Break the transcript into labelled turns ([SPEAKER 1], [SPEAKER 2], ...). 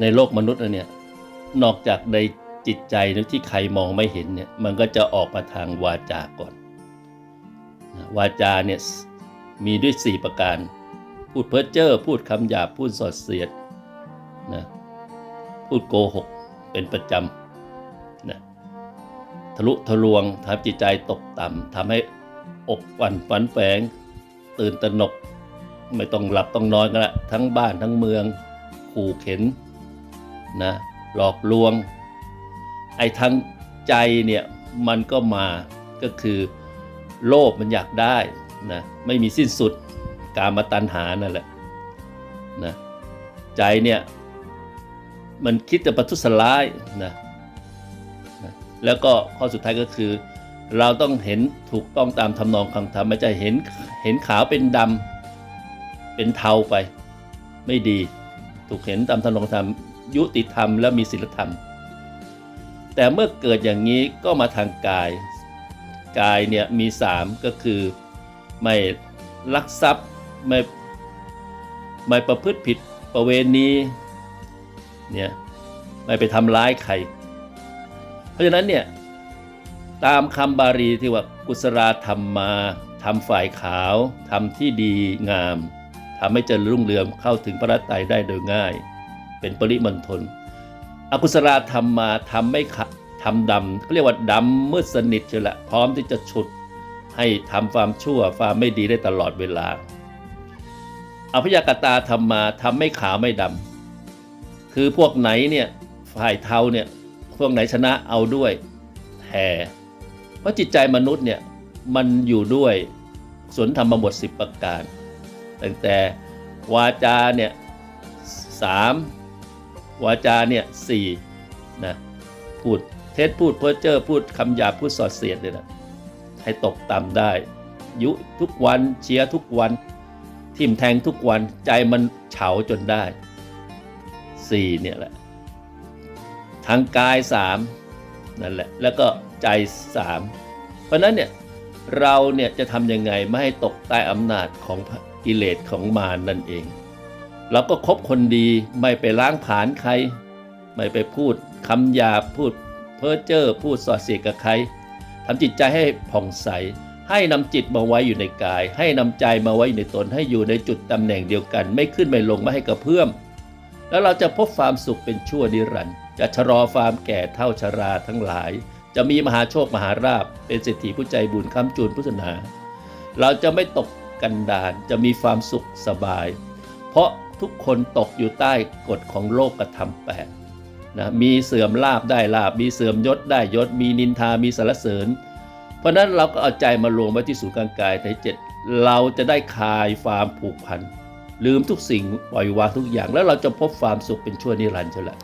[SPEAKER 1] ในโลกมนุษย์นะเนี่ยนอกจากในจิตใจนะที่ใครมองไม่เห็นเนี่ยมันก็จะออกมาทางวาจาก่อนวาจาเนี่ยมีด้วย 4 ประการ พูดเพ้อเจ้อพูดคำหยาบพูดสอดเสียดนะพูดโกหกเป็นประจำนะทะลุทะลวงทำจิตใจตกต่ำทำให้อกฝันฝันแฝง ตื่นตระหนก ไม่ต้องหลับต้องนอนกันละทั้งบ้านทั้งเมืองขู่เข็น นะหลอกลวง ไอ้ทั้งใจเนี่ยมันก็มาก็คือโลภมันอยากได้นะไม่มีสิ้นสุดการมาตัณหานั่นแหละนะใจเนี่ยมันคิดจะประทุษร้ายนะนะแล้วก็ข้อสุดท้ายก็คือ เราต้องเห็นถูกต้องตามทำนองคำธรรมไม่ใช่เห็นเห็นขาวเป็นดำเป็นเทาไป ไม่ดีถูกเห็นตามทำนองธรรม ยุติธรรมและมีศีลธรรม แต่เมื่อเกิดอย่างนี้ก็มาทางกาย กายเนี่ยมีสามก็คือไม่ลักทรัพย์ไม่ไม่ประพฤติผิดประเวณีเนี่ยไม่ไปทำร้ายใคร เพราะฉะนั้นเนี่ยตามคำบาลีที่ว่ากุศลธรรมมาทำฝ่ายขาวทำที่ดีงามทำให้เจริญรุ่งเรืองเข้าถึงพระรัตน์ไตรได้โดยง่าย เป็นปริมณฑลอกุศลธรรมมาทำไม่ขะทำดำเขาเรียกว่าดำมืดสนิทเชียวละพร้อมที่จะฉุดให้ทำความชั่วความไม่ดีได้ตลอดเวลา อภิยากตาธรรมมาทำไม่ขาวไม่ดำคือพวกไหนเนี่ยฝ่ายเทาเนี่ยพวกไหนชนะเอาด้วยแห่เพราะจิตใจมนุษย์เนี่ยมันอยู่ด้วยสนธรรมบทสิบประการ ตั้งแต่วาจาเนี่ยสาม วาจาเนี่ยสี่นะพูดเท็จพูดเพ้อเจ้อพูดคำหยาบพูดสอดเสียดเนี่ยนะให้ตกต่ำได้ ยุทุกวันเชียร์ทุกวันทิมแทงทุกวันใจมันเฉาจนได้สี่เนี่ยแหละทางกายสามนั่นแหละแล้วก็ใจสามเพราะนั้นเนี่ยเราเนี่ยจะทำยังไงไม่ให้ตกใต้อำนาจของกิเลสของมารนั่นเอง เราก็คบคนดีไม่ไปล้างผลาญใคร ไม่ไปพูดคำหยาบพูดเพ้อเจ้อพูดสอดเสียกับใครทำจิตใจให้ผ่องใส ให้นำจิตมาไว้อยู่ในกาย ให้นำใจมาไว้ในตนให้อยู่ในจุดตำแหน่งเดียวกัน ไม่ขึ้นไม่ลงไม่ให้กระเพื่อมแล้วเราจะพบความสุขเป็นชั่วนิรันดร์จะชะลอความแก่เท่าชราทั้งหลาย จะมีมหาโชคมหาราภเป็นเศรษฐีผู้ใจบุญค้ำจูนพุทธนา เราจะไม่ตกกันดานจะมีความสุขสบาย เพราะ ทุกคนตกอยู่ใต้กฎของโลกกระทำแปดนะมีเสื่อมลาบได้ลาบ มีเสื่อมยศได้ยศ มีนินทา มีสารเสริญ เพราะนั้นเราก็เอาใจมารวมไว้ที่ศูนย์กลางกายในเจ็ดเราจะได้คลายความผูกพัน ลืมทุกสิ่งปล่อยวางทุกอย่าง แล้วเราจะพบความสุขเป็นชั่วนิรันดร์เชียวแหละ